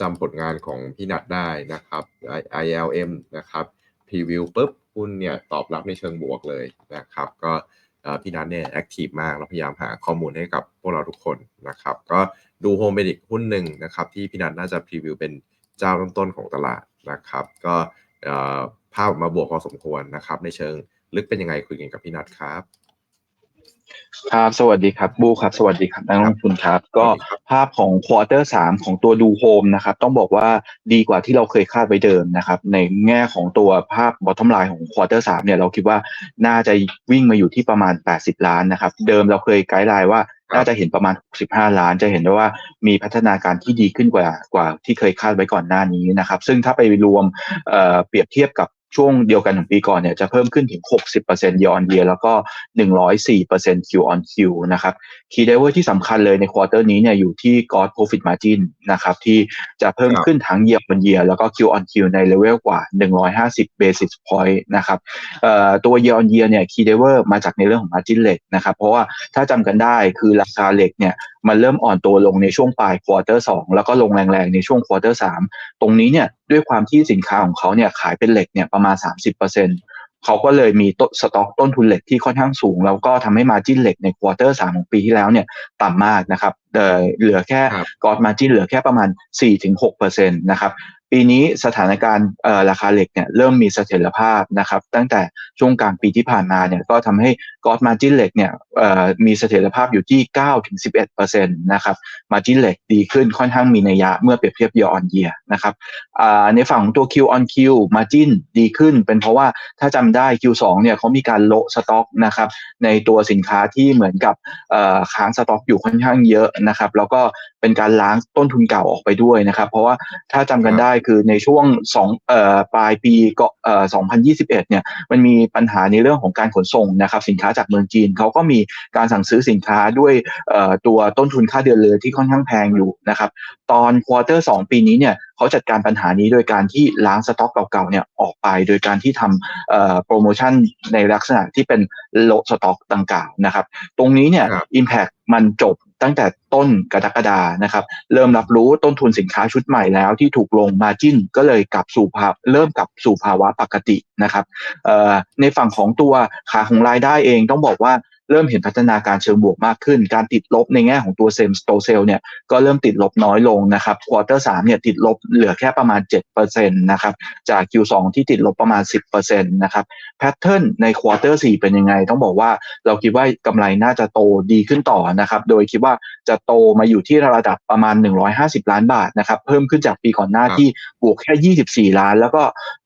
จำผลงานของพี่นัดได้นะครับ ILM นะครับพรีวิวปุ๊บหุ้นเนี่ยตอบรับในเชิงบวกเลยนะครับ ก็พี่นัทเนี่ยแอคทีฟมากเราพยายามหาข้อมูลให้กับพวกเราทุกคนนะครับ ก็ดูโฮมเมดิกหุ้นหนึ่งนะครับ ที่พี่นัทน่าจะพรีวิวเป็นเจ้าต้นๆของตลาดนะครับ ก็ภาพมาบวกพอสมควรนะครับ ในเชิงลึกเป็นยังไงคุยกันกับพี่นัทครับ ครับสวัสดีครับบูครับ สวัสดีครับนักลงทุนครับ ก็ภาพของควอเตอร์สามของตัวดูโฮมนะครับ ต้องบอกว่าดีกว่าที่เราเคยคาดไว้เดิมนะครับ ในแง่ของตัวภาพบอททอมไลน์ของควอเตอร์สามเนี่ยเราคิดว่าน่าจะวิ่งมาอยู่ที่ประมาณ 80 ล้านนะครับ เดิมเราเคยไกด์ไลน์ว่าน่าจะเห็นประมาณ 65 ล้าน จะเห็นได้ว่ามีพัฒนาการที่ดีขึ้นกว่ากว่าที่เคยคาดไว้ก่อนหน้านี้นะครับ ซึ่งถ้าไปรวมเปรียบเทียบกับ ช่วงเดียวกันของปีก่อนเนี่ยจะเพิ่มขึ้นถึง 60% year on year แล้วก็ 104% Q on Q นะครับ Key driver ที่สำคัญเลยในควอเตอร์นี้เนี่ยอยู่ที่ gross profit margin นะครับที่จะเพิ่มขึ้นทั้ง year on year แล้วก็ Q on Q ในเลเวลกว่า 150 basis point นะครับตัว year on year เนี่ย key driver มาจากในเรื่องของ margin เหล็กนะครับ เพราะว่าถ้าจำกันได้คือราคาเหล็กเนี่ยมันเริ่มอ่อนตัวลงในช่วงปลายควอเตอร์สแล้วก็ลงแรงๆในช่วงควอเตอร์สตรงนี้เนี่ยด้วยความที่สินค้าของเขาเนี่ยขายเป็นเหล็กเนี่ยประมาณ 30%เขาก็เลยมีต้นสต็อกต้นทุนเหล็กที่ค่อนข้างสูง แล้วก็ทำให้มาจิ้นเหล็กในควอเตอร์สของปีที่แล้วเนี่ยต่ำมากนะครับเหลือแค่กอดมาจิ้นเหลือแค่ประมาณ 4-6%นะครับ ปีนี้สถานการณ์ราคาเหล็กเนี่ยเริ่มมีเสถียรภาพนะครับ ตั้งแต่ช่วงกลางปีที่ผ่านมาเนี่ยก็ทำให้กอดมาจินเหล็กเนี่ยมีเสถียรภาพอยู่ที่ 9-11%นะครับมาจินเหล็กดีขึ้นค่อนข้างมีนัยยะเมื่อเปรียบเทียบ year on year นะครับในฝั่งของตัว Q on Q มาจินดีขึ้น เป็นเพราะว่าถ้าจำได้ Q2 เนี่ยเขามีการโละสต็อกนะครับในตัวสินค้าที่เหมือนกับค้างสต็อกอยู่ค่อนข้างเยอะนะครับแล้วก็เป็นการล้างต้นทุนเก่าออกไปด้วยนะครับ เพราะว่าถ้าจำกันได้คือในช่วง2เอ่อปลายปีก็เอ่อ2021เนี่ยมันมีปัญหาในเรื่องของการขนส่งนะครับสินค้าจากเมืองจีนเขาก็มีการสั่งซื้อสินค้าด้วยเอ่อตัวต้นทุนค่าเดือนเลยที่ค่อนข้างแพงอยู่นะครับตอนควอเตอร์2ปีนี้เนี่ยเขาจัดการปัญหานี้โดยการที่ล้างสต็อกเก่าๆเนี่ยออกไป โดยการที่ทำโปรโมชั่นในลักษณะที่เป็นโลสต็อกดังกล่าวนะครับ ตรงนี้เนี่ยอิมแพ t มันจบ ตั้งแต่ต้นกรกฎานะครับ เริ่มรับรู้ต้นทุนสินค้าชุดใหม่แล้วที่ถูกลงมาจิ้นก็เลยกลับสู่ภาพเริ่มกลับสู่ภาวะปกตินะครับในฝั่งของตัวขาของรายได้เองต้องบอกว่า เริ่มเห็นพัฒนาการเชิงบวกมากขึ้น การติดลบในแง่ของตัวเซมสโตเซลเนี่ยก็เริ่มติดลบน้อยลงนะครับควอเตอร์สามเนี่ยติดลบเหลือแค่ประมาณ7%นะครับจาก Q2 ที่ติดลบประมาณ 10%นะครับแพทเทิร์นในควอเตอร์สี่เป็นยังไง ต้องบอกว่าเราคิดว่ากำไรน่าจะโตดีขึ้นต่อนะครับโดยคิดว่าจะโตมาอยู่ที่ระดับประมาณ 150 ล้านบาทนะครับเพิ่มขึ้นจากปีก่อนหน้าที่บวกแค่ 24 ล้าน แล้วก็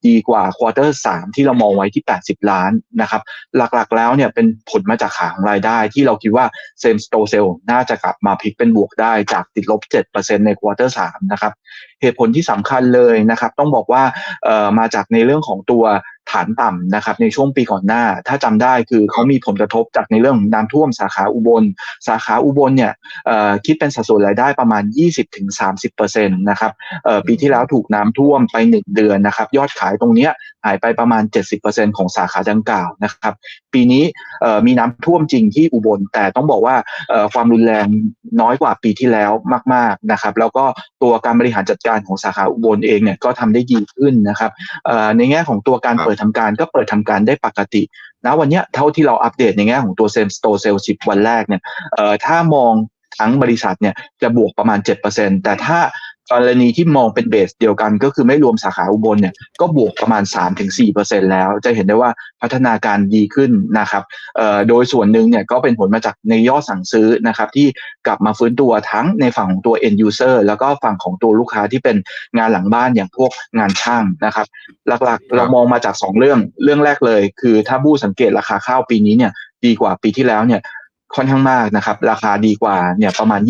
ดีกว่าควอเตอร์สามที่เรามองไว้ที่ 80 ล้านนะครับหลักๆแล้วเนี่ยเป็นผลมาจากขาของรายได้ที่เราคิดว่าเซมสโตเซลน่าจะกลับมาพลิกเป็นบวกได้จากติดลบ 7%ในควอเตอร์สนะครับเหตุผลที่สำคัญเลยนะครับ ต้องบอกว่ามาจากในเรื่องของตัวฐานต่ำนะครับในช่วงปีก่อนหน้า ถ้าจำได้คือเขามีผลกระทบจากในเรื่องน้ำท่วมสาขาอุบล สาขาอุบลเนี่ยคิดเป็นสัดส่วนรายได้ประมาณ 20-30%นะครับปีที่แล้วถูกน้ำท่วมไป 1 เดือนนะครับ ยอดขายตรงเนี้ย หายไปประมาณ 70%ของสาขาดังกล่าวนะครับ ปีนี้มีน้ำท่วมจริงที่อุบล แต่ต้องบอกว่าความรุนแรงน้อยกว่าปีที่แล้วมาก ๆนะครับ แล้วก็ตัวการบริหารจัดการของสาขาอุบลเองเนี่ยก็ทำได้ดีขึ้นนะครับในแง่ของตัวการเปิดทำการก็เปิดทำการได้ปกตินะวันนี้เท่าที่เราอัปเดตในแง่ของตัวเซมสโตเซลสิบวันแรกเนี่ยถ้ามอง ทั้งบริษัทเนี่ยจะบวกประมาณ 7%แต่ถ้ากรณีที่มองเป็นเบสเดียวกันก็คือไม่รวมสาขาอุบลเนี่ยก็บวกประมาณ 3-4%แล้ว จะเห็นได้ว่าพัฒนาการดีขึ้นนะครับโดยส่วนหนึ่งเนี่ยก็เป็นผลมาจากในยอดสั่งซื้อนะครับที่กลับมาฟื้นตัวทั้งในฝั่งของตัว end user แล้วก็ฝั่งของตัวลูกค้าที่เป็นงานหลังบ้านอย่างพวกงานช่างนะครับ หลักๆ เรามองมาจาก 2 เรื่องเรื่องแรกเลย คือถ้าบู้สังเกตราคาข้าวปีนี้เนี่ยดีกว่าปีที่แล้วเนี่ย ค่อนข้างมากนะครับ ราคาดีกว่าเนี่ยประมาณ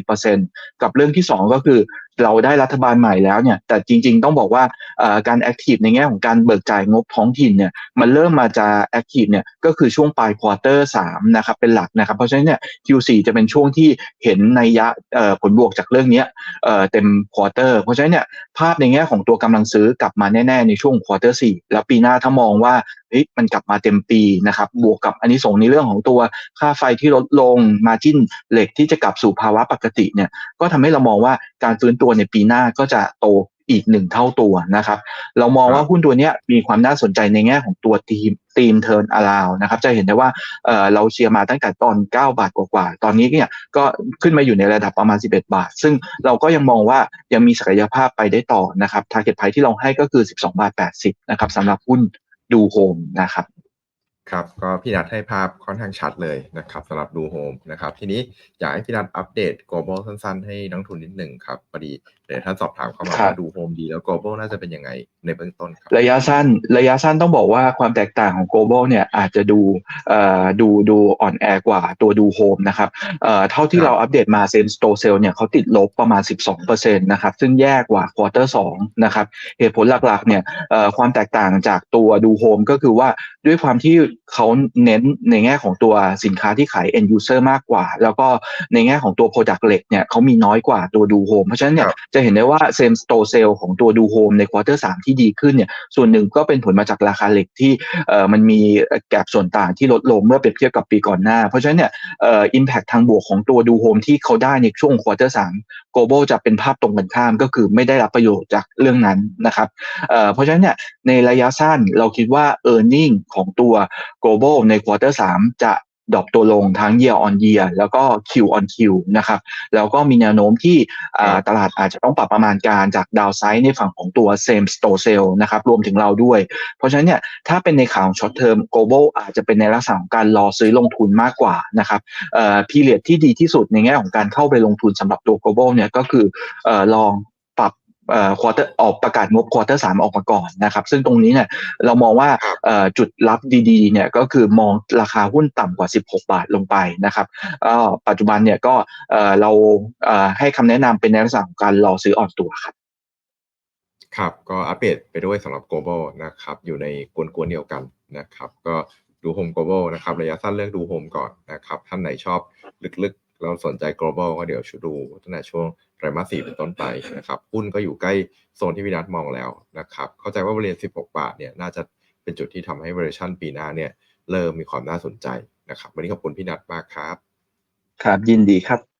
20-30%กับเรื่องที่ 2 ก็คือ เราได้รัฐบาลใหม่แล้วเนี่ยแต่จริง ๆ ต้องบอกว่าการแอคทีฟในแง่ของการเบิกจ่ายงบท้องถิ่นเนี่ยมันเริ่มมาจะแอคทีฟเนี่ยก็คือช่วงปลายควอเตอร์สามนะครับเป็นหลักนะครับ เพราะฉะนั้นเนี่ย Q4 จะเป็นช่วงที่เห็นในยะผลบวกจากเรื่องนี้เต็มควอเตอร์เพราะฉะนั้นเนี่ยภาพในแง่ของตัวกำลังซื้อกลับมาแน่ ๆ ในช่วงควอเตอร์สี่แล้วปีหน้าถ้ามองว่าเฮ้ยมันกลับมาเต็มปีนะครับบวกกับอันนี้ส่งในเรื่องของตัวค่าไฟที่ลดลงมาจิ้นเหล็กที่จะกลับสู่ภาวะปกติเนี่ยก็ทำให้เรามองว่าการฟื้นตัวในปีหน้าก็จะโตอีกหนึ่งเท่าตัวนะครับ เรามองว่าหุ้นตัวเนี้ยมีความน่าสนใจในแง่ของตัวทีมทีมเทิร์นอาราวนะครับ จะเห็นได้ว่าเออเราเชียร์มาตั้งแต่ตอน 9 บาทกว่าๆ ตอนนี้เนี่ยก็ขึ้นมาอยู่ในระดับประมาณ 11 บาท ซึ่งเราก็ยังมองว่ายังมีศักยภาพไปได้ต่อนะครับ target price ที่เราให้ก็คือ 12 บาท 80 นะครับสำหรับหุ้นดูโฮมนะครับ ครับก็พี่นัทให้ภาพค่อนข้างชัดเลยนะครับสำหรับดูโฮมนะครับทีนี้อยากให้พี่นัทอัปเดต global สั้นๆ ให้นักลงทุนนิดหนึ่งครับพอดีเดี๋ยวท่านสอบถามเข้ามาครับว่าดูโฮมดีแล้ว global น่าจะเป็นยังไงในเบื้องต้นครับระยะสั้นระยะสั้นต้องบอกว่าความแตกต่างของ global เนี่ยอาจจะดูเอ่อดูดูอ่อนแอกว่าตัวดูโฮมนะครับเอ่อเท่าที่ครับเราอัปเดตมาเซนสโตเซลเนี่ยเขาติดลบประมาณ 12%นะครับซึ่งแย่กว่าควอเตอร์2นะครับเหตุผลหลักๆเนี่ยเอ่อความแตกต่างจากตัวดูโฮมก็คือว่า ด้วยความที่เขาเน้นในแง่ของตัวสินค้าที่ขาย end user มากกว่า แล้วก็ในแง่ของตัว product เหล็กเนี่ยเขามีน้อยกว่าตัวดูโฮมเพราะฉะนั้นเนี่ยครับจะเห็นได้ว่าเซมสโตเซลของตัวดูโฮมในควอเตอร์สที่ดีขึ้นเนี่ยส่วนหนึ่งก็เป็นผลมาจากราคาเหล็กที่เอ่อมันมีแกลบส่วนต่างที่ลดลงเมื่อเปรียบเทียบกับปีก่อนหน้า เพราะฉะนั้นเนี่ยเอ่ออิมแพคทางบวกของตัวดูโฮมที่เขาได้ในช่วงควอเตอร์สาม global จะเป็นภาพตรงกันข้ามก็คือไม่ได้รับประโยชน์จากเรื่องนั้นนะครับเอ่อเพราะฉะนั้นเนี่ยในระยะสั้นเราคิดว่า e a r n i n g ขของตัว global ในควอเตอร์สามจะดรอปตัวลงทั้ง year on year แล้วก็ Q on Q นะครับ แล้วก็มีแนวโน้มที่ตลาดอาจจะต้องปรับประมาณการจากดาวไซด์ในฝั่งของตัว same store sale นะครับ รวมถึงเราด้วย เพราะฉะนั้นเนี่ย ถ้าเป็นในข่าว short term global อาจจะเป็นในลักษณะของการรอซื้อลงทุนมากกว่านะครับเอ่อ period ที่ดีที่สุดในแง่ของการเข้าไปลงทุนสำหรับตัว global เนี่ยก็คืออลอง ปรับเอ่อ quarter ออกประกาศงบ quarter สามออกมาก่อนนะครับ ซึ่งตรงนี้เนี่ยเรามองว่าครับเอ่อจุดรับดีๆเนี่ยก็คือมองราคาหุ้นต่ำกว่า 16 บาทลงไปนะครับก็ปัจจุบันเนี่ยก็เอ่อเราเอ่อให้คำแนะนำเป็นในลักษณะของการรอซื้ออ่อนตัวครับครับก็อัปเดตไปด้วยสำหรับ global นะครับ อยู่ในกวนๆเดียวกันนะครับ ก็ดูโฮม global นะครับ ระยะสั้นเลือกดูโฮมก่อนนะครับ ท่านไหนชอบลึกๆแล้วสนใจ global ก็เดี๋ยวชูดูตั้งแต่ช่วง ไตรมาสสี่เป็นต้นไปนะครับหุ้นก็อยู่ใกล้โซนที่พี่นัทมองแล้วนะครับเข้าใจว่าบริเวณ 16 บาทเนี่ยน่าจะเป็นจุดที่ทำให้ valuation ปีหน้าเนี่ยเริ่มมีความน่าสนใจนะครับวันนี้ขอบคุณพี่นัทมากครับ ครับยินดีครับ